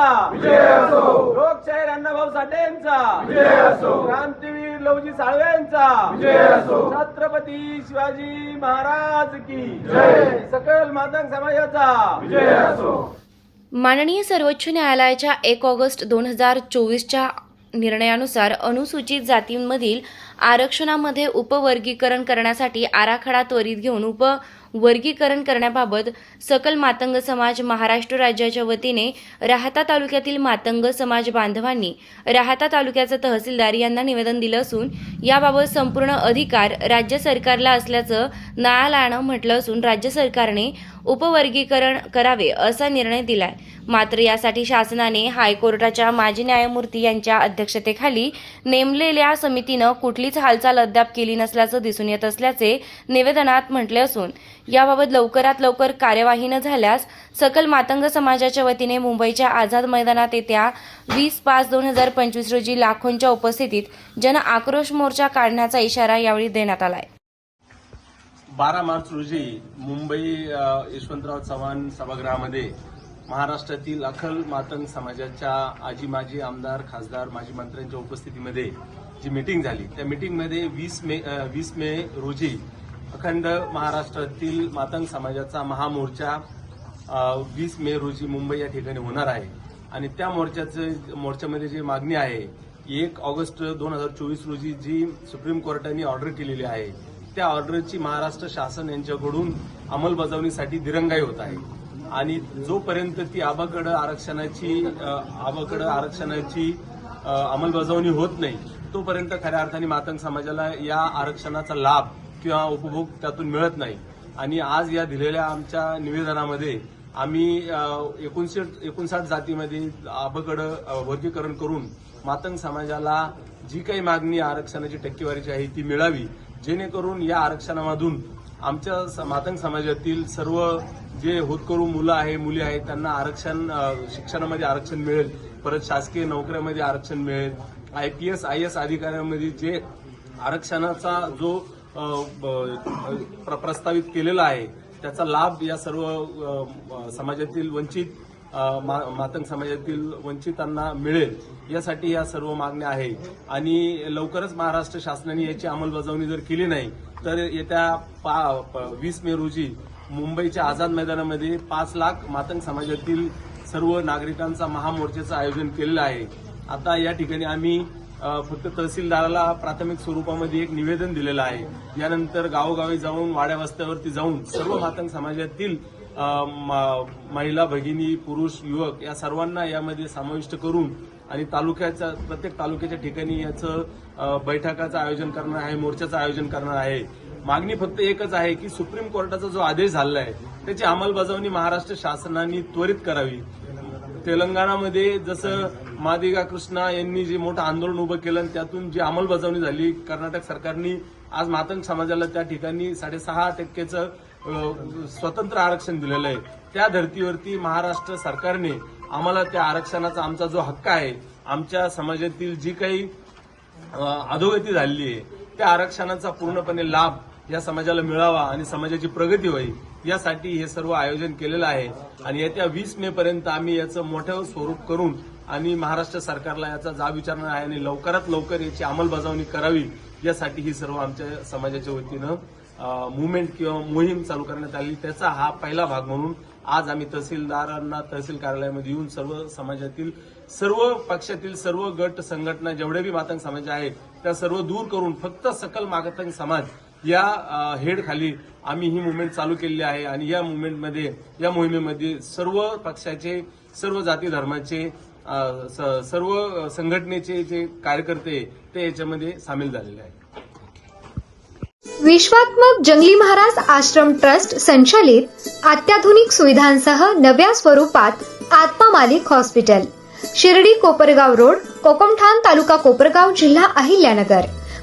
यांचा लोकशाहीर अण्णाभाऊ साठे यांचा क्रांतीवीर लवजी साळवे यांचा छत्रपती शिवाजी महाराज की सकल मातंग समाजाचा. माननीय सर्वोच्च न्यायालयाच्या एक ऑगस्ट दोन हजार चोवीसच्या निर्णयानुसार अनुसूचित जातींमधील आरक्षणामध्ये उपवर्गीकरण करण्यासाठी आराखडा त्वरित घेऊन उपवर्गीकरण करण्याबाबत सकल मातंग समाज महाराष्ट्र राज्याच्या वतीने राहता तालुक्यातील मातंग समाज बांधवांनी राहता तालुक्याचे तहसीलदार यांना निवेदन दिलं असून याबाबत संपूर्ण अधिकार राज्य सरकारला असल्याचं न्यायालयानं म्हटलं असून राज्य सरकारने उपवर्गीकरण करावे असा निर्णय दिलाय. मात्र यासाठी शासनाने हायकोर्टाच्या माजी न्यायमूर्ती यांच्या अध्यक्षतेखाली नेमलेल्या समितीनं कुठली कुठलीच हालचाल अद्याप केली नसल्याचं दिसून येत असल्याचे निवेदनात म्हटले असून याबाबत लवकरात लवकर कार्यवाही न झाल्यास सकल मातंग समाजाच्या वतीने मुंबईच्या आझाद मैदानात येत्या वीस पाच दोन हजार पंचवीस रोजी लाखोंच्या उपस्थितीत जन आक्रोश मोर्चा काढण्याचा इशारा यावेळी देण्यात आलाय. बारा मार्च रोजी मुंबई यशवंतराव चव्हाण सभागृहामध्ये महाराष्ट्रातील अखल मातंग समाजाच्या आजी माजी आमदार खासदार माजी मंत्र्यांच्या उपस्थितीमध्ये जी मीटिंग झाली त्या मीटिंगमध्ये वीस मे वीस मे रोजी अखंड महाराष्ट्रातील मातंग समाजाचा महामोर्चा वीस मे रोजी मुंबई या ठिकाणी होणार आहे. आणि त्या मोर्चाचं मोर्चामध्ये जी मागणी आहे एक ऑगस्ट दोन हजार चोवीस रोजी जी सुप्रीम कोर्टाने ऑर्डर केलेली आहे त्या ऑर्डरची महाराष्ट्र शासन यांच्याकडून अंमलबजावणीसाठी दिरंगाई होत आहे. आणि जोपर्यंत ती आबाकडं आरक्षणाची आबाकडं आरक्षणाची अंमलबजावणी होत नाही तोपर्यंत खऱ्या अर्थाने मातंग समाजाला या आरक्षणाचा लाभ किंवा उपभोग त्यातून मिळत नाही. आणि आज या दिलेल्या आमच्या निवेदनामध्ये आम्ही अ, एकोणसाठ जातीमध्ये आबाकड वर्गीकरण करून मातंग समाजाला जी काही मागणी आरक्षणाची टक्केवारीची आहे ती मिळावी. जेणेकरून या आरक्षणामधून आमच्या स- मातंग समाजातील सर्व जे होतकरू मुलं आहे मुली आहेत त्यांना आरक्षण शिक्षणामध्ये आरक्षण मिळेल. परत शासकीय नोकऱ्यामध्ये आरक्षण मिळेल. I P S I S अधिकाऱ्यांमध्ये जे आरक्षणाचा जो ब- प्र- प्रस्तावित केलेला आहे त्याचा लाभ या सर्व समाजातील वंचित मा- मातंग समाजातील वंचितांना मिळेल यासाठी या सर्व मागण्या आहे आणि लवकरच महाराष्ट्र शासनाने याची अंमलबजावणी जर केली नाही तर येत्या पा- प- वीस मे रोजी मुंबईच्या आझाद मैदानामध्ये पाच लाख मातंग समाजातील सर्व नागरिकांचा महामोर्चाचं आयोजन केलेलं आहे. आता या ठिकाणी आम्ही फक्त तहसीलदाराला प्राथमिक स्वरूपामध्ये एक निवेदन दिलेलं आहे. यानंतर गावोगावी जाऊन वाड्या वस्त्यावरती जाऊन सर्व मातंग समाजातील म- महिला भगिनी पुरुष युवक या सर्वांना यामध्ये समाविष्ट करून आणि तालुक्याच्या प्रत्येक तालुक्याच्या ठिकाणी याचं बैठकाचं आयोजन करणार आहे मोर्चाचं आयोजन करणार आहे. मागणी फक्त एकच आहे की सुप्रीम कोर्टाचा जो आदेश झाला आहे त्याची अंमलबजावणी महाराष्ट्र शासनाने त्वरित करावी. तेलंगणामध्ये जसं मादिका कृष्णा यांनी जे मोठं आंदोलन उभं केलं आणि त्यातून जी अंमलबजावणी झाली कर्नाटक सरकारने आज मातंग समाजाला त्या ठिकाणी साडेसहा टक्केचं स्वतंत्र आरक्षण दिलेलं आहे. त्या धर्तीवरती महाराष्ट्र सरकारने आम्हाला त्या आरक्षणाचा आमचा जो हक्क आहे आमच्या समाजातील जी काही अधोगती झालेली आहे त्या आरक्षणाचा पूर्णपणे लाभ या समाजाला मिळावा आणि समाजाची प्रगती व्हावी. यासाठी हे सर्व आयोजन केलेलं आहे. आणि येत्या वीस मे पर्यंत आम्ही याचं मोठं स्वरूप करून आणि महाराष्ट्र सरकारला याचा जाब विचारणार आहे आणि लवकरात लवकर याची अंमलबजावणी करावी यासाठी ही सर्व आमच्या समाजाच्या वतीनं मुवमेंट किंवा मोहीम चालू करण्यात आली. त्याचा हा पहिला भाग म्हणून आज आम्ही तहसीलदारांना तहसील कार्यालयामध्ये येऊन सर्व समाजातील सर्व पक्षातील सर्व गट संघटना जेवढे बी मातंग समाज आहेत त्या सर्व दूर करून फक्त सकल मातंग समाज या हेड खाली आम्ही ही मुवमेंट चालू केलेली आहे आणि या मुवमेंटमध्ये या मोहिमेमध्ये सर्व पक्षाचे सर्व जाती धर्माचे सर्व संघटनेचे जे कार्यकर्ते ते याच्यामध्ये सामील झालेले आहेत. विश्वात्मक जंगली महाराज आश्रम ट्रस्ट संचालित अत्याधुनिक सुविधांसह नव्या स्वरूपात आत्मा मालिक हॉस्पिटल शिर्डी कोपरगाव रोड कोकमठाण तालुका कोपरगाव जिल्हा अहिल्यानगर.